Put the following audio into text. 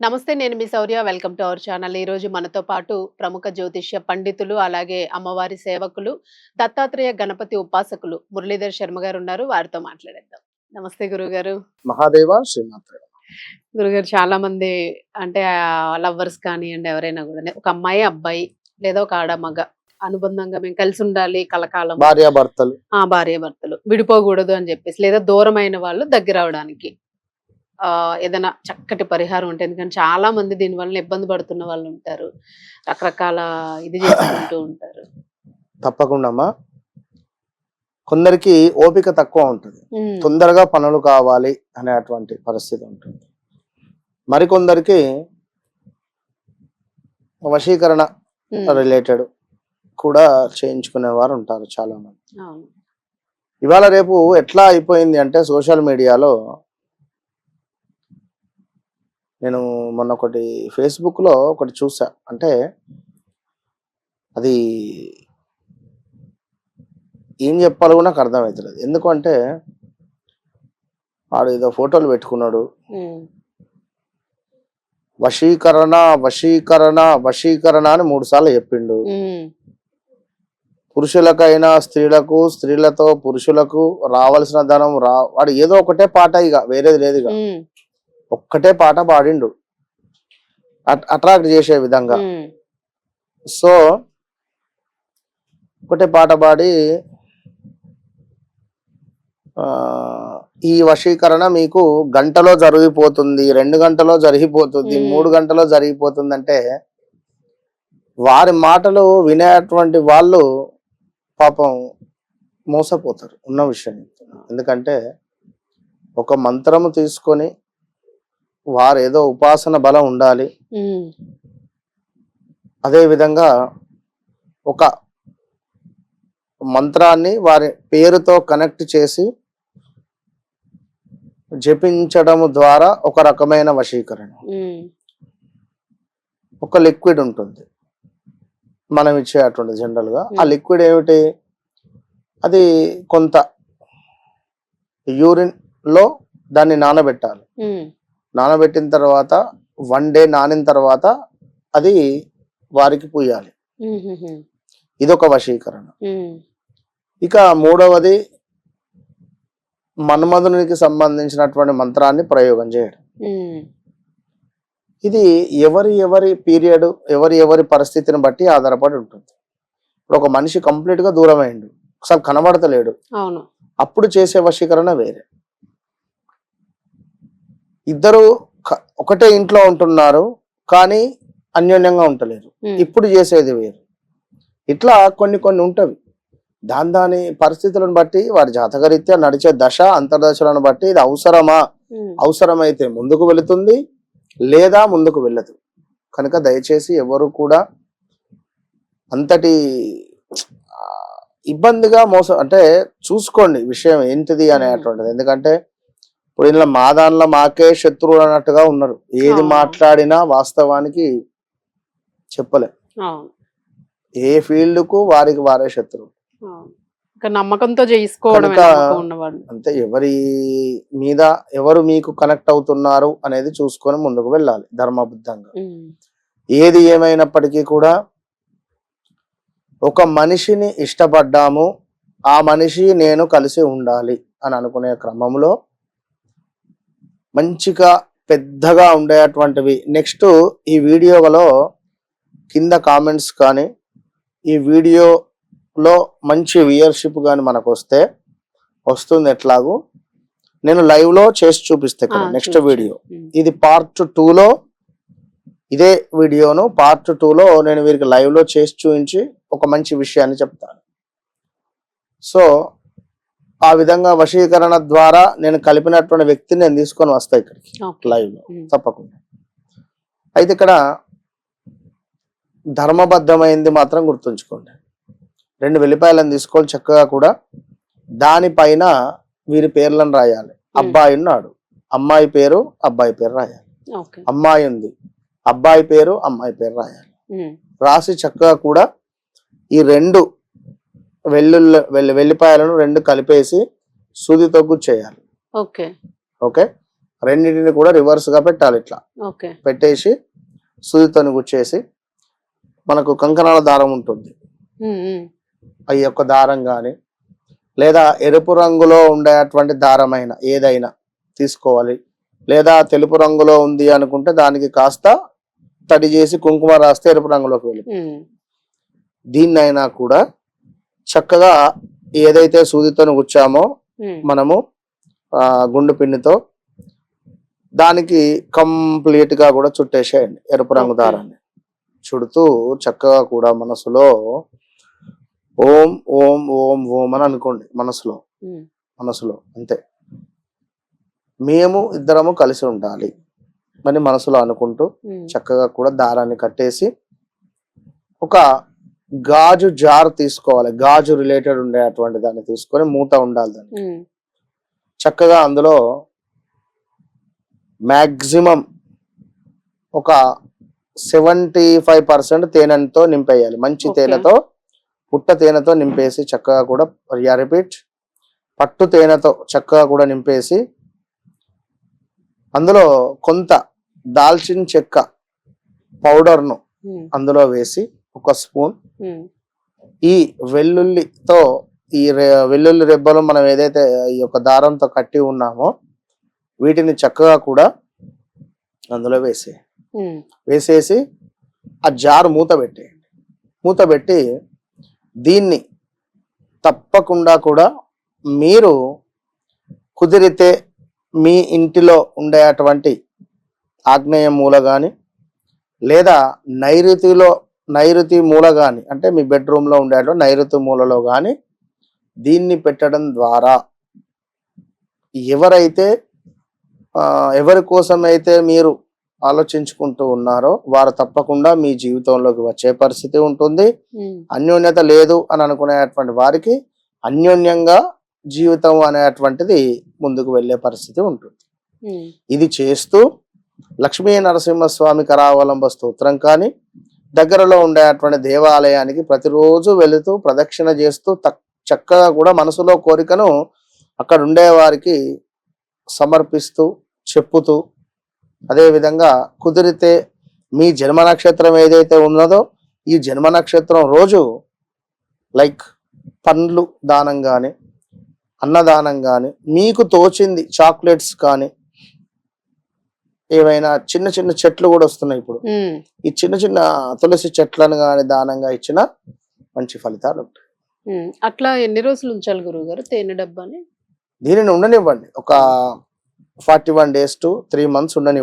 నమస్తే నేను మీ Shaurya. Welcome to our channel. ఈ రోజు మనతో పాటు ప్రముఖ జ్యోతిష్య పండితులు అలాగే అమ్మవారి సేవకులు దత్తాత్రేయ గణపతి ఉపాసకులు మురళీధర్ శర్మ గారు ఉన్నారు. వారితో మాట్లాడేద్దాం. నమస్తే గురుగారు. మహాదేవ శ్రీమాత్ర గురుగారు చాలా మంది అంటే లవ్వర్స్ కానివ్వండి ఎవరైనా కూడా ఒక అమ్మాయి అబ్బాయి లేదా ఒక ఆడ మగ అనుబంధంగా మేము కలిసి ఉండాలి కలకాలం. భార్యాభర్తలు. ఆ భార్య భర్తలు విడిపోకూడదు అని చెప్పేసి లేదా దూరమైన వాళ్ళు దగ్గర అవడానికి. ఏదైనా చక్కటి పరిహారం ఉంటుంది ఎందుకంటే చాలా మంది దీని వల్ల ఇబ్బంది పడుతున్న వాళ్ళు ఉంటారు. రకరకాల ఇది చేసుకుంటూ ఉంటారు. తప్పకుండా అమ్మా. కొందరికి ఓపిక తక్కువ ఉంటుంది. తొందరగా పనులు కావాలి అనేటువంటి పరిస్థితి ఉంటుంది. మరికొందరికి వశీకరణ రిలేటెడ్ కూడా చేయించుకునే వారు ఉంటారు చాలా మంది. ఇవాళ రేపు ఎట్లా అయిపోయింది అంటే సోషల్ మీడియాలో నేను మొన్న ఒకటి ఫేస్బుక్లో ఒకటి చూసా. అంటే అది ఏం చెప్పాలో కూడా నాకు అర్థమవుతుంది ఎందుకంటే వాడు ఏదో ఫోటోలు పెట్టుకున్నాడు. వశీకరణ వశీకరణ వశీకరణ అని మూడు సార్లు చెప్పిండు. పురుషులకైనా స్త్రీలకు స్త్రీలతో పురుషులకు రావాల్సిన ధనం రా వాడు ఏదో ఒకటే పాట ఇక వేరేది లేదు ఇక ఒక్కటే పాట పాడిండు అట్రాక్ట్ చేసే విధంగా సో ఒకటే పాట పాడి ఈ వశీకరణ మీకు గంటలో జరిగిపోతుంది రెండు గంటలో జరిగిపోతుంది. మూడు గంటలో జరిగిపోతుంది అంటే వారి మాటలు వినేటువంటి వాళ్ళు పాపం మోసపోతారు ఉన్న విషయం. ఎందుకంటే ఒక మంత్రము తీసుకొని వారు ఏదో ఉపాసన బలం ఉండాలి. అదే విధంగా ఒక మంత్రాన్ని వారి పేరుతో కనెక్ట్ చేసి జపించడం ద్వారా ఒక రకమైన వశీకరణ. ఒక లిక్విడ్ ఉంటుంది. మనం ఇచ్చేటువంటి జనరల్గా. ఆ. లిక్విడ్ ఏమిటి? అది కొంత యూరిన్లో దాన్ని నానబెట్టాలి. నానబెట్టిన తర్వాత వన్ డే నానిన తర్వాత అది వారికి పూయాలి. ఉమ్, ఉమ్, ఉమ్, ఇది ఒక వశీకరణ ఇక మూడవది మన్మధునికి సంబంధించినటువంటి మంత్రాన్ని ప్రయోగం చేయడం. ఇది ఎవరి ఎవరి పీరియడ్ ఎవరి ఎవరి పరిస్థితిని బట్టి ఆధారపడి ఉంటుంది. ఇప్పుడు ఒక మనిషి కంప్లీట్గా దూరం అయిండు అసలు కనబడతలేడు. అవును. అప్పుడు చేసే వశీకరణ వేరే. ఇద్దరు ఒకటే ఇంట్లో ఉంటున్నారు కానీ అన్యోన్యంగా ఉంటలేరు. ఉమ్, ఇప్పుడు చేసేది వేరు. ఇట్లా కొన్ని కొన్ని ఉంటవి. దాని దాని పరిస్థితులను బట్టి వారి జాతకరీత్యా నడిచే దశ అంతర్దశలను బట్టి ఇది అవసరమా? అవసరమైతే ముందుకు వెళుతుంది లేదా ముందుకు వెళ్ళదు. కనుక దయచేసి ఎవరు కూడా అంతటి ఇబ్బందిగా మోసం అంటే చూసుకోండి విషయం ఏంటిది అనేటువంటిది. ఎందుకంటే ఇప్పుడు ఇలా మా దానిలో మాకే శత్రువులు అన్నట్టుగా ఉన్నారు. ఏది. మాట్లాడినా వాస్తవానికి చెప్పలే. ఏ ఫీల్డ్కు వారికి వారే శత్రువు అవును. ఇంకా నమ్మకంతో చేసుకోవడం అంతే ఎవరి మీద ఎవరు మీకు కనెక్ట్ అవుతున్నారు అనేది చూసుకొని ముందుకు వెళ్ళాలి ధర్మబద్ధంగా. ఏది ఏమైనప్పటికీ కూడా ఒక మనిషిని ఇష్టపడ్డాము ఆ మనిషి నేను కలిసి ఉండాలి అని అనుకునే క్రమంలో మంచిగా పెద్దగా ఉండేటువంటివి నెక్స్ట్ ఈ వీడియోలో కింద కామెంట్స్ కానీ ఈ వీడియోలో మంచి వ్యూయర్షిప్ కానీ మనకు వస్తే వస్తుంది ఎట్లాగూ. నేను లైవ్లో చేసి చూపిస్తే ఇక్కడ నెక్స్ట్. వీడియో. ఇది పార్ట్లో ఇదే వీడియోను పార్ట్లో నేను వీరికి లైవ్లో చేసి చూపించి ఒక మంచి విషయాన్ని చెప్తాను. సో ఆ విధంగా వశీకరణ ద్వారా నేను కలిపినటువంటి వ్యక్తిని నేను తీసుకొని వస్తా ఇక్కడికి ఓకే. లైవ్లో ఉమ్, తప్పకుండా. అయితే ఇక్కడ ధర్మబద్ధమైంది మాత్రం గుర్తుంచుకోండి. రెండు వెల్లిపాయలను తీసుకొని చక్కగా కూడా. దానిపైన వీరి పేర్లను రాయాలి. అబ్బాయి ఉన్నాడు. అమ్మాయి పేరు అబ్బాయి పేరు రాయాలి. అమ్మాయి ఉంది. అబ్బాయి పేరు అమ్మాయి పేరు రాయాలి. రాసి చక్కగా కూడా ఈ రెండు వెల్లుల్లి వెల్లి వెల్లిపాయలను రెండు కలిపేసి సూదితో గుచ్చేయాలి ఓకే. ఓకే? రెండింటిని కూడా రివర్స్గా పెట్టాలి ఇట్లా. ఓకే. పెట్టేసి సూదితోని గుచ్చేసి మనకు కంకణాల దారం ఉంటుంది. ఆ యొక్క దారం కానీ లేదా ఎరుపు రంగులో ఉండేటువంటి దారమైన ఏదైనా తీసుకోవాలి. లేదా తెలుపు రంగులో ఉంది అనుకుంటే దానికి కాస్త తడి చేసి కుంకుమ రాస్తే ఎరుపు రంగులోకి వెళ్ళి దీన్నైనా కూడా చక్కగా ఏదైతే సూదితో గుచ్చామో మనము ఆ గుండు పిన్నితో దానికి కంప్లీట్గా కూడా చుట్టేసేయండి ఎరుపు రంగు. దారాన్ని. చుడుతూ చక్కగా కూడా మనసులో ఓం ఓం ఓం ఓం అని అనుకోండి మనసులో. మనసులో అంతే. మేము ఇద్దరము కలిసి ఉండాలి అని మనసులో అనుకుంటూ చక్కగా కూడా దారాన్ని కట్టేసి ఒక గాజు జార్ తీసుకోవాలి. గాజు రిలేటెడ్ ఉండేటువంటి దాన్ని తీసుకొని మూత ఉండాలి దాన్ని చక్కగా అందులో మ్యాక్సిమం ఒక సెవెంటీ ఫైవ్ పర్సెంట్ తేనెతో నింపేయాలి. మంచి. తేనెతో పుట్ట తేనెతో నింపేసి చక్కగా కూడా రిపీట్ పట్టు తేనెతో చక్కగా కూడా నింపేసి అందులో కొంత దాల్చిన చెక్క పౌడర్ను అందులో వేసి ఒక స్పూన్. ఈ వెల్లుల్లితో ఈ వెల్లుల్లి రెబ్బలు మనం ఏదైతే ఈ యొక్క దారంతో కట్టి ఉన్నామో వీటిని చక్కగా కూడా అందులో వేసే వేసేసి ఆ జారు మూత పెట్టేయండి. మూత పెట్టి దీన్ని తప్పకుండా కూడా మీరు కుదిరితే మీ ఇంటిలో ఉండేటువంటి ఆగ్నేయ మూల కానీ లేదా నైరుతిలో నైరుతి మూల కానీ అంటే మీ బెడ్రూమ్లో ఉండేటువంటి నైరుతి మూలలో కానీ దీన్ని పెట్టడం ద్వారా ఎవరైతే ఎవరి కోసం అయితే మీరు ఆలోచించుకుంటూ ఉన్నారో వారు తప్పకుండా మీ జీవితంలోకి వచ్చే పరిస్థితి ఉంటుంది. అన్యోన్యత లేదు అని అనుకునేటువంటి వారికి అన్యోన్యంగా జీవితం అనేటువంటిది ముందుకు వెళ్ళే పరిస్థితి ఉంటుంది. ఇది చేస్తూ లక్ష్మీ నరసింహస్వామి కరావలంబ స్తోత్రం కానీ దగ్గరలో ఉండేటువంటి దేవాలయానికి ప్రతిరోజు వెళుతూ ప్రదక్షిణ చేస్తూ చక్కగా కూడా మనసులో కోరికను అక్కడ ఉండేవారికి సమర్పిస్తూ చెప్పుతూ అదేవిధంగా కుదిరితే మీ జన్మ నక్షత్రం ఏదైతే ఉన్నదో ఈ జన్మ నక్షత్రం రోజు లైక్ పండ్లు దానం కానీ అన్నదానం కానీ మీకు తోచింది చాక్లెట్స్ కానీ ఏవైనా చిన్న చిన్న చెట్లు కూడా వస్తున్నాయి ఇప్పుడు. ఈ చిన్న చిన్న తులసి చెట్లను కానీ దానంగా ఇచ్చిన మంచి ఫలితాలు ఉంటాయి. అట్లా ఎన్ని రోజులు ఉంచాలి గురువు గారు తేనె డబ్బాని? దీనిని ఉండనివ్వండి. ఒక forty one days to three months ఉండనివ్వండి.